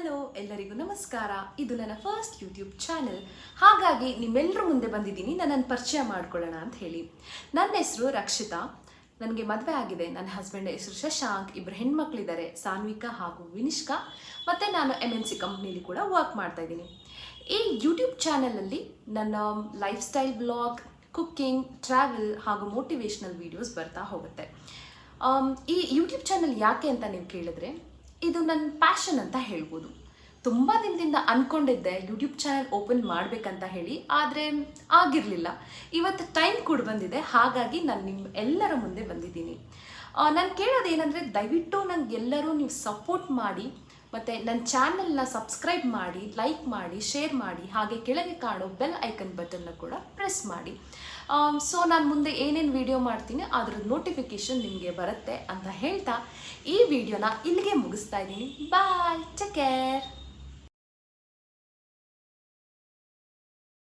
ಎಲ್ಲರಿಗೂ ನಮಸ್ಕಾರ. ಇದು ನನ್ನ ಫಸ್ಟ್ ಯೂಟ್ಯೂಬ್ ಚಾನೆಲ್ ಹಾಗಾಗಿ ನಿಮ್ಮೆಲ್ಲರ ಮುಂದೆ ಬಂದಿದ್ದೀನಿ. ನನ್ನನ್ನು ಪರಿಚಯ ಮಾಡ್ಕೊಳ್ಳೋಣ ಅಂತ ಹೇಳಿ. ನನ್ನ ಹೆಸರು ರಕ್ಷಿತಾ. ನನಗೆ ಮದುವೆ ಆಗಿದೆ. ನನ್ನ ಹಸ್ಬೆಂಡ್ ಹೆಸರು ಶಶಾಂಕ್. ಇಬ್ಬರು ಹೆಣ್ಮಕ್ಳಿದ್ದಾರೆ. ಸಾನ್ವಿಕಾ ಹಾಗೂ ವಿನಿಷ್ಕಾ. ಮತ್ತು ನಾನು ಎಂ ಎನ್ ಸಿ ಕಂಪ್ನಿಲಿ ಕೂಡ ವರ್ಕ್ ಮಾಡ್ತಾ ಇದ್ದೀನಿ. ಈ ಯೂಟ್ಯೂಬ್ ಚಾನಲಲ್ಲಿ ನನ್ನ life style blog cooking travel ಹಾಗೂ ಮೋಟಿವೇಶ್ನಲ್ ವೀಡಿಯೋಸ್ ಬರ್ತಾ ಹೋಗುತ್ತೆ. ಈ ಯೂಟ್ಯೂಬ್ ಚಾನಲ್ ಯಾಕೆ ಅಂತ ನೀವು ಕೇಳಿದ್ರೆ ಇದು ನನ್ನ ಪ್ಯಾಷನ್ ಅಂತ ಹೇಳ್ಬೋದು. ತುಂಬ ದಿನದಿಂದ ಅಂದ್ಕೊಂಡಿದ್ದೆ ಯೂಟ್ಯೂಬ್ ಚಾನಲ್ ಓಪನ್ ಮಾಡಬೇಕಂತ ಹೇಳಿ, ಆದರೆ ಆಗಿರಲಿಲ್ಲ. ಇವತ್ತು ಟೈಮ್ ಕೂಡ ಬಂದಿದೆ, ಹಾಗಾಗಿ ನಾನು ನಿಮ್ಮ ಎಲ್ಲರ ಮುಂದೆ ಬಂದಿದ್ದೀನಿ. ನಾನು ಕೇಳೋದೇನೆಂದರೆ ದಯವಿಟ್ಟು ನಂಗೆ ಎಲ್ಲರೂ ನೀವು ಸಪೋರ್ಟ್ ಮಾಡಿ ಮತ್ತು ನನ್ನ ಚಾನೆಲ್ನ ಸಬ್ಸ್ಕ್ರೈಬ್ ಮಾಡಿ, ಲೈಕ್ ಮಾಡಿ, ಶೇರ್ ಮಾಡಿ, ಹಾಗೆ ಕೆಳಗೆ ಕಾಣೋ ಬೆಲ್ ಐಕನ್ ಬಟನ್ನ ಕೂಡ ಪ್ರೆಸ್ ಮಾಡಿ. ಸೊ ನಾನು ಮುಂದೆ ಏನೇನು ವಿಡಿಯೋ ಮಾಡ್ತೀನಿ ಅದ್ರ ನೋಟಿಫಿಕೇಶನ್ ನಿಮಗೆ ಬರುತ್ತೆ ಅಂತ ಹೇಳ್ತಾ ಈ ವಿಡಿಯೋನ ಇಲ್ಲಿಗೆ ಮುಗಿಸ್ತಾ ಇದ್ದೀನಿ. Bye, take care.